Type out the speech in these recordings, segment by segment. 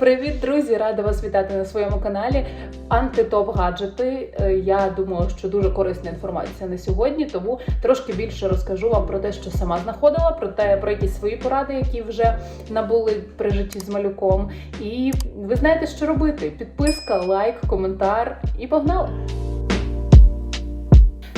Привіт, друзі! Рада вас вітати на своєму каналі. Антитоп гаджети. Е, Я думаю, що дуже корисна інформація на сьогодні, тому трошки більше розкажу вам про те, що сама знаходила, про те, про якісь свої поради, які вже набули при житті з малюком. І ви знаєте, що робити: підписка, лайк, коментар і погнали!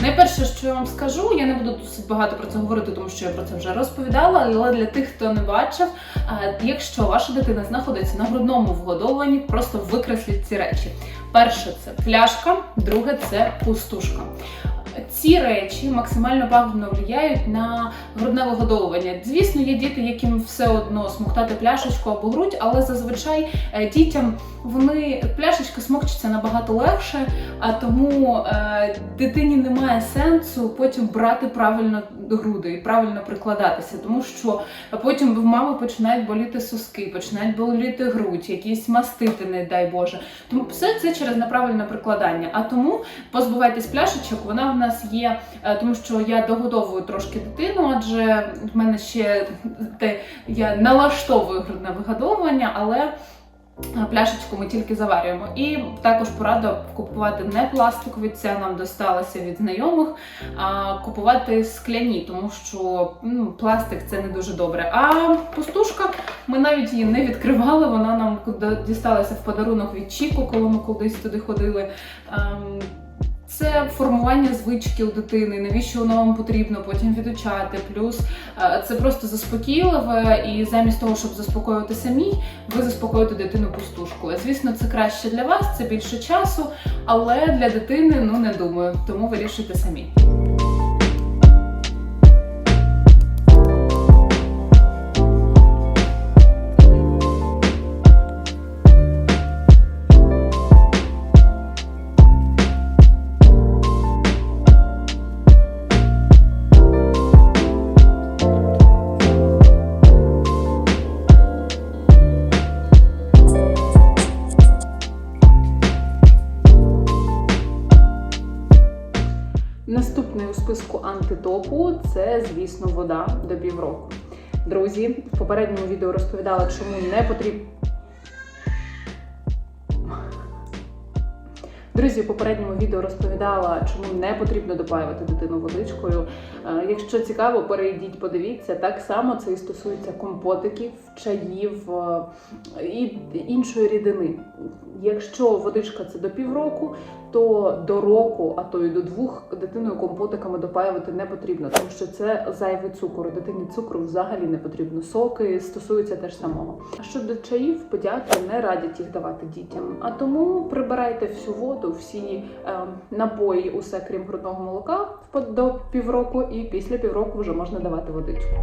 Найперше, що я вам скажу, я не буду досить багато про це говорити, тому що я про це вже розповідала. Але для тих, хто не бачив, е, якщо ваша дитина знаходиться на грудному вгодовуванні, просто викресліть ці речі. Перше це пляшка, друге це пустушка. Ці речі максимально пагубно впливають на грудне вигодовування. Звісно, є діти, яким все одно смоктати пляшечку або грудь, але зазвичай е, дітям вони пляшечка смокчиться набагато легше, а тому е, дитині немає сенсу потім брати правильно груди і правильно прикладатися, тому що потім в мами починають боліти соски, починають боліти грудь, якісь мастити, не дай Боже. Тому все це через неправильне прикладання. А тому позбувайтесь пляшечок, вона в нас є, е, тому що я догодовую трошки дитину, адже в мене ще те я налаштовую грудне вигодовування, але. е, Пляшечку ми тільки заварюємо. І також порада купувати не пластикові, це нам досталося від знайомих, а купувати скляні, тому що ну, пластик це не дуже добре. А пустушка, ми навіть її не відкривали. Вона нам дісталася в подарунок від Чіку, коли ми кудись туди ходили. Це формування звички у дитини, навіщо воно вам потрібно потім відучати. Плюс е, це просто заспокійливе, і замість того, щоб заспокоювати самі, ви заспокоїте дитину пустушкою. Звісно, це краще для вас, це більше часу, але для дитини ну не думаю, тому вирішуйте самі. Наступний у списку антитопу це, звісно, вода до півроку. Друзі, в попередньому відео розповідала, чому не потрібно. Друзі, в попередньому відео розповідала, чому не потрібно допаювати дитину водичкою. Е, Якщо цікаво, перейдіть, подивіться. Так само це і стосується компотиків, чаїв е, і іншої рідини. Якщо водичка це до півроку, то до року, а то й до двох дитиною компотиками допаювати не потрібно, тому що це зайвий цукор. Дитині цукру взагалі не потрібно. Соки стосуються теж самого. А щодо чаїв, педіатри не радять їх давати дітям. А тому прибирайте всю воду, всі е, напої, усе крім грудного молока до півроку, і після півроку вже можна давати водичку.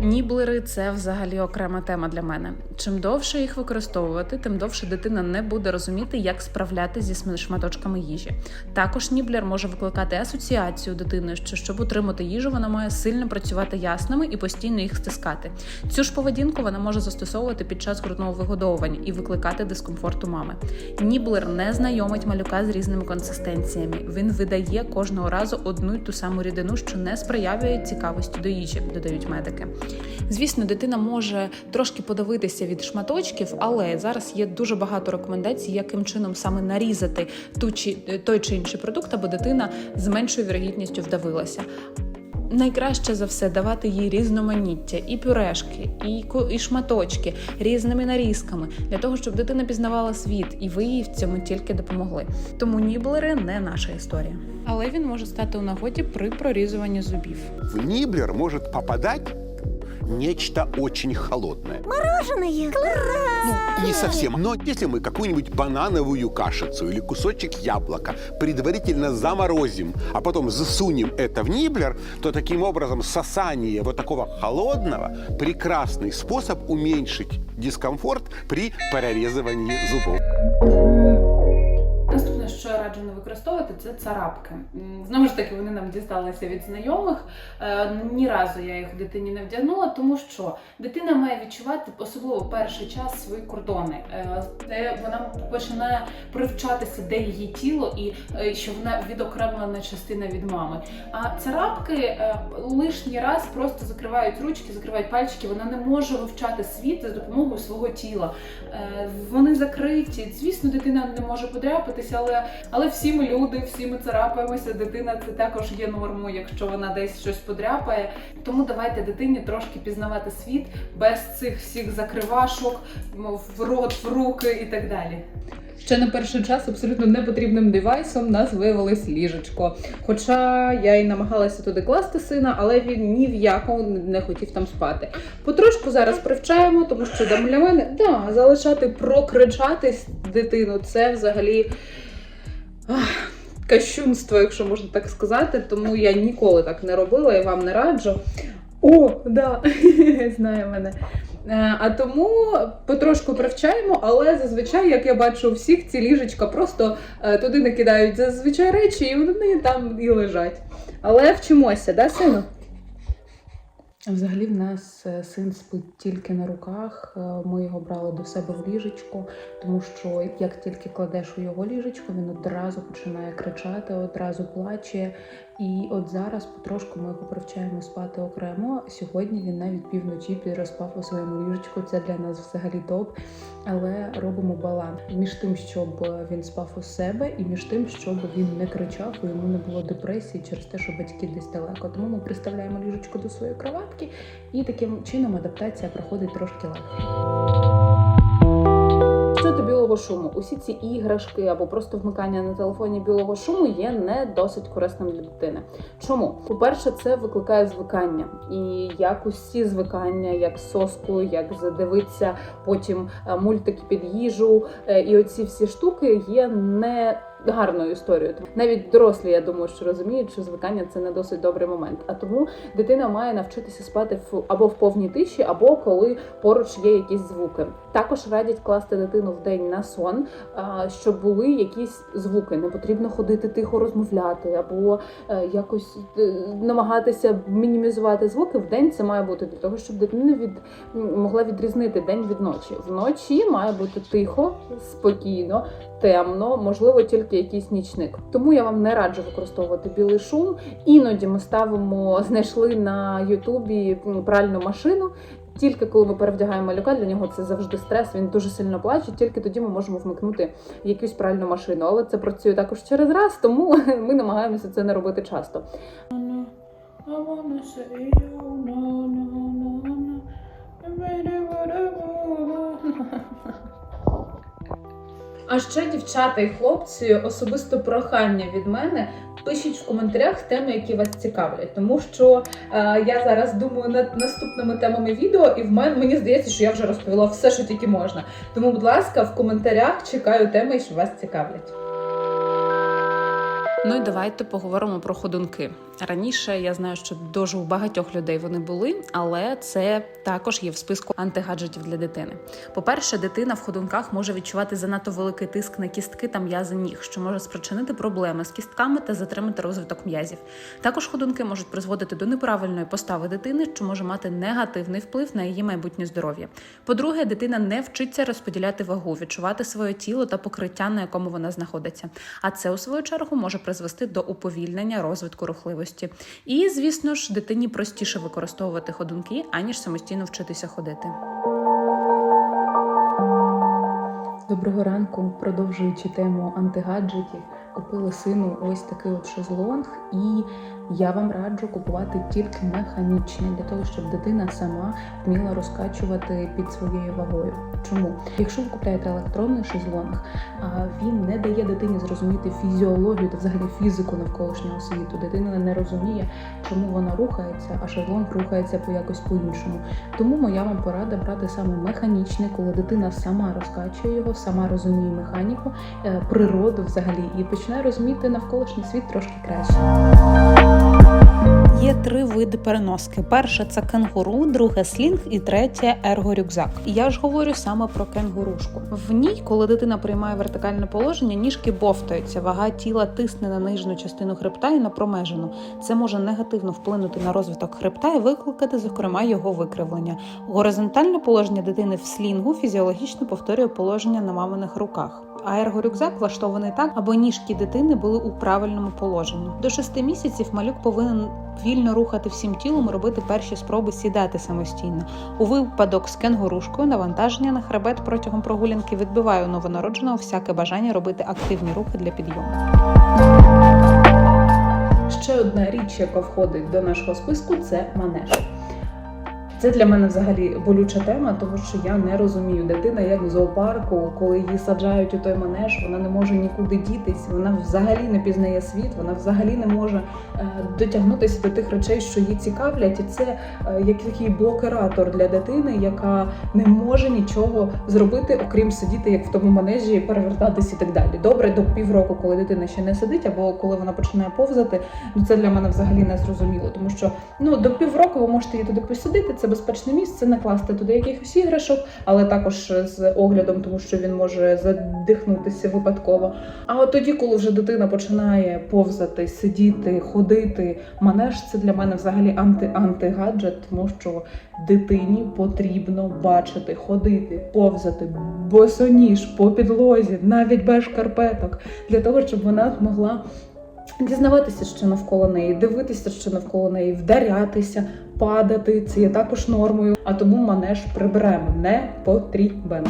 Ніблери це взагалі окрема тема для мене. Чим довше їх використовувати, тим довше дитина не буде розуміти, як справляти зі шматочками їжі. Також ніблер може викликати асоціацію дитини, що щоб отримати їжу, вона має сильно працювати ясними і постійно їх стискати. Цю ж поведінку вона може застосовувати під час грудного вигодовування і викликати дискомфорт у мами. Ніблер не знайомить малюка з різними консистенціями. Він видає кожного разу одну й ту саму рідину, що не сприяє цікавості до їжі, додають медики. Звісно, дитина може трошки подивитися від шматочків, але зараз є дуже багато рекомендацій, яким чином саме нарізати ту чи той чи інший продукт, аби дитина з меншою вірогідністю вдавилася. Найкраще за все давати їй різноманіття, і пюрешки, і, і шматочки різними нарізками для того, щоб дитина пізнавала світ, і ви їй в цьому тільки допомогли. Тому ніблери не наша історія. Але він може стати у нагоді при прорізуванні зубів. В ниблер может попадать нечто очень холодное. Мороженое. Ну, не совсем. Но если мы какую-нибудь банановую кашицу или кусочек яблока предварительно заморозим, а потом засунем это в ниблер, то таким образом сосание вот такого холодного – прекрасный способ уменьшить дискомфорт при прорезывании зубов. Наступне, що я раджу раджу не використовувати, це царапки. Знову ж таки, вони нам дісталися від знайомих. Е, Ні разу я їх дитині не вдягнула, тому що дитина має відчувати, особливо перший час, свої кордони, е, де вона починає привчатися, де її тіло, і е, що вона відокремлена частина від мами. А царапки е, лишній раз просто закривають ручки, закривають пальчики. Вона не може вивчати світ за допомогою свого тіла. Вони закриті. Звісно, дитина не може подряпатися, але, але всі ми люди, всі ми царапаємося. Дитина це також є нормою, якщо вона десь щось подряпає. Тому давайте дитині трошки пізнавати світ без цих всіх закривашок, в рот, в руки і так далі. Ще на перший час абсолютно непотрібним девайсом нас виявилось ліжечко. Хоча я й намагалася туди класти сина, але він ні в якому не хотів там спати. Потрошку зараз привчаємо, тому що для мене да, залишати прокричатись дитину це взагалі ах, кощунство, якщо можна так сказати. Тому я ніколи так не робила і вам не раджу. О, да, знає мене. Е, А тому потрошку привчаємо, але зазвичай, як я бачу, у всіх ці ліжечка просто е, туди накидають зазвичай речі, і вони там і лежать. Але вчимося, да, сину? Взагалі в нас е, син спить тільки на руках. Е, Ми його брали до себе в ліжечко, тому що як тільки кладеш у його ліжечко, він одразу починає кричати, одразу плаче. І от зараз потрошку ми його привчаємо спати окремо. Сьогодні він навіть півночі переспав у своєму ліжечку. Це для нас взагалі топ. Але робимо баланс між тим, щоб він спав у себе, і між тим, щоб він не кричав, і йому не було депресії через те, що батьки десь далеко. Тому ми приставляємо ліжечко до своєї кроватки, і таким чином адаптація проходить трошки легше. Білого шуму, усі ці іграшки або просто вмикання на телефоні білого шуму є не досить корисним для дитини. Чому? По-перше, це викликає звикання, і як усі звикання, як соску, як задивитися потім е, мультики під їжу, е, і оці всі штуки є не гарною історією. Навіть дорослі, я думаю, що розуміють, що звикання це не досить добрий момент. А тому дитина має навчитися спати в або в повній тиші, або коли поруч є якісь звуки. Також радять класти дитину в день на сон, щоб були якісь звуки. Не потрібно ходити тихо розмовляти, або е, якось е, намагатися мінімізувати звуки. В день це має бути для того, щоб дитина від могла відрізнити день від ночі. Вночі має бути тихо, спокійно, темно, можливо, тільки якийсь нічник. Тому я вам не раджу використовувати білий шум. Іноді ми ставимо, знайшли на Ютубі пральну машину. Тільки коли ми перевдягаємо малюка, для нього це завжди стрес. Він дуже сильно плаче. Тільки тоді ми можемо вмикнути якусь пральну машину. Але це працює також через раз, тому ми намагаємося це не робити часто. I wanna say А ще, дівчата і хлопці, особисто прохання від мене. Пишіть в коментарях теми, які вас цікавлять, тому що е, я зараз думаю над наступними темами відео, і в мене мені здається, що я вже розповіла все, що тільки можна. Тому, будь ласка, в коментарях чекаю теми, що вас цікавлять. Ну і давайте поговоримо про ходунки. Раніше я знаю, що дуже у багатьох людей вони були, але це також є в списку антигаджетів для дитини. По-перше, дитина в ходунках може відчувати занадто великий тиск на кістки та м'язи ніг, що може спричинити проблеми з кістками та затримати розвиток м'язів. Також ходунки можуть призводити до неправильної постави дитини, що може мати негативний вплив на її майбутнє здоров'я. По-друге, дитина не вчиться розподіляти вагу, відчувати своє тіло та покриття, на якому вона знаходиться. А це у свою чергу може призвести до уповільнення розвитку рухливості. І, звісно ж, дитині простіше використовувати ходунки, аніж самостійно вчитися ходити. Доброго ранку, продовжуючи тему антигаджетів, купили сину ось такий от шезлонг, і я вам раджу купувати тільки механічний для того, щоб дитина сама вміла розкачувати під своєю вагою. Чому? Якщо ви купуєте електронний шезлонг, він не дає дитині зрозуміти фізіологію та взагалі фізику навколишнього світу. Дитина не розуміє, чому вона рухається, а шезлонг рухається по якось по-іншому. Тому моя вам порада брати саме механічний, коли дитина сама розкачує його, сама розуміє механіку, е, природу взагалі і починає розуміти навколишній світ трошки краще. Є три види переноски: перше це кенгуру, друге слінг і третє ергорюкзак. Я ж говорю саме про кенгурушку. В ній, коли дитина приймає вертикальне положення, ніжки бовтаються, вага тіла тисне на нижню частину хребта і на промежину. Це може негативно вплинути на розвиток хребта і викликати, зокрема, його викривлення. Горизонтальне положення дитини в слінгу фізіологічно повторює положення на маминих руках. А ергорюкзак влаштований так, аби ніжки дитини були у правильному положенні. До шести місяців малюк повинен вільно рухати всім тілом, і робити перші спроби сідати самостійно. У випадок з кенгурушкою навантаження на хребет протягом прогулянки відбиває у новонародженого всяке бажання робити активні рухи для підйому. Ще одна річ, яка входить до нашого списку, це манеж. Це для мене взагалі болюча тема, тому що я не розумію дитина, як в зоопарку, коли її саджають у той манеж, вона не може нікуди дітись, вона взагалі не пізнає світ, вона взагалі не може е, дотягнутися до тих речей, що її цікавлять. І це е, як такий блокератор для дитини, яка не може нічого зробити, окрім сидіти як в тому манежі, перевертатись і так далі. Добре, до півроку, коли дитина ще не сидить, або коли вона починає повзати, ну це для мене взагалі не зрозуміло, тому що ну до півроку ви можете її туди посадити. Це безпечне місце, накласти туди якихось іграшок, але також з оглядом, тому що він може задихнутися випадково. А от тоді, коли вже дитина починає повзати, сидіти, ходити, манеж це для мене взагалі анти-антигаджет, тому що дитині потрібно бачити, ходити, повзати, босоніж по підлозі, навіть без шкарпеток, для того, щоб вона могла. Дізнаватися, що навколо неї, дивитися, що навколо неї, вдарятися, падати. Це є також нормою. А тому манеж приберемо не потрібен.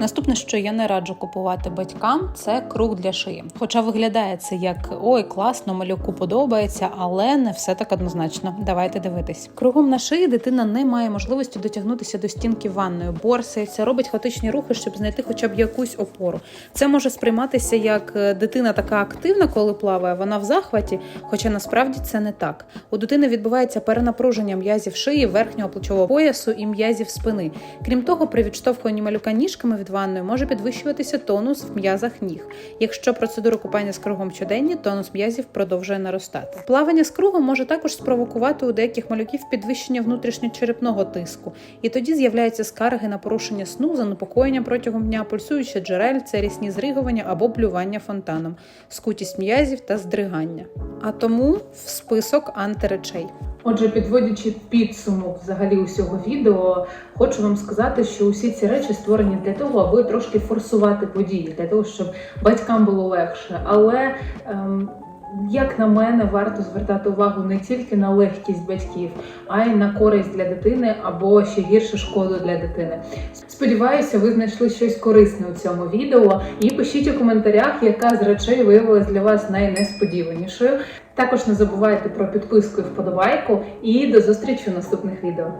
Наступне, що я не раджу купувати батькам, це круг для шиї. Хоча виглядає це як ой, класно, малюку подобається, але не все так однозначно. Давайте дивитись. Кругом на шиї дитина не має можливості дотягнутися до стінки ванної, борсається, робить хаотичні рухи, щоб знайти хоча б якусь опору. Це може сприйматися як е, дитина така активна, коли плаває, вона в захваті, хоча насправді це не так. У дитини відбувається перенапруження м'язів шиї, верхнього плечового поясу і м'язів спини. Крім того, при відштовхуванні малюка ніжками від ванної може підвищуватися тонус в м'язах ніг. Якщо процедура купання з кругом щоденні, тонус м'язів продовжує наростати. Плавання з кругом може також спровокувати у деяких малюків підвищення внутрішньочерепного тиску, і тоді з'являються скарги на порушення сну, занепокоєння протягом дня, пульсуючі джерельця, рісні зригування або блювання фонтаном, скутість м'язів та здригання. А тому в список антиречей. Отже, підводячи підсумок взагалі усього відео, хочу вам сказати, що усі ці речі створені для того, аби трошки форсувати події, для того, щоб батькам було легше. Але ем, як на мене, варто звертати увагу не тільки на легкість батьків, а й на користь для дитини або ще гірше шкоду для дитини. Сподіваюся, ви знайшли щось корисне у цьому відео. І пишіть у коментарях, яка з речей виявилась для вас найнесподіванішою. Також не забувайте про підписку і вподобайку. І до зустрічі в наступних відео.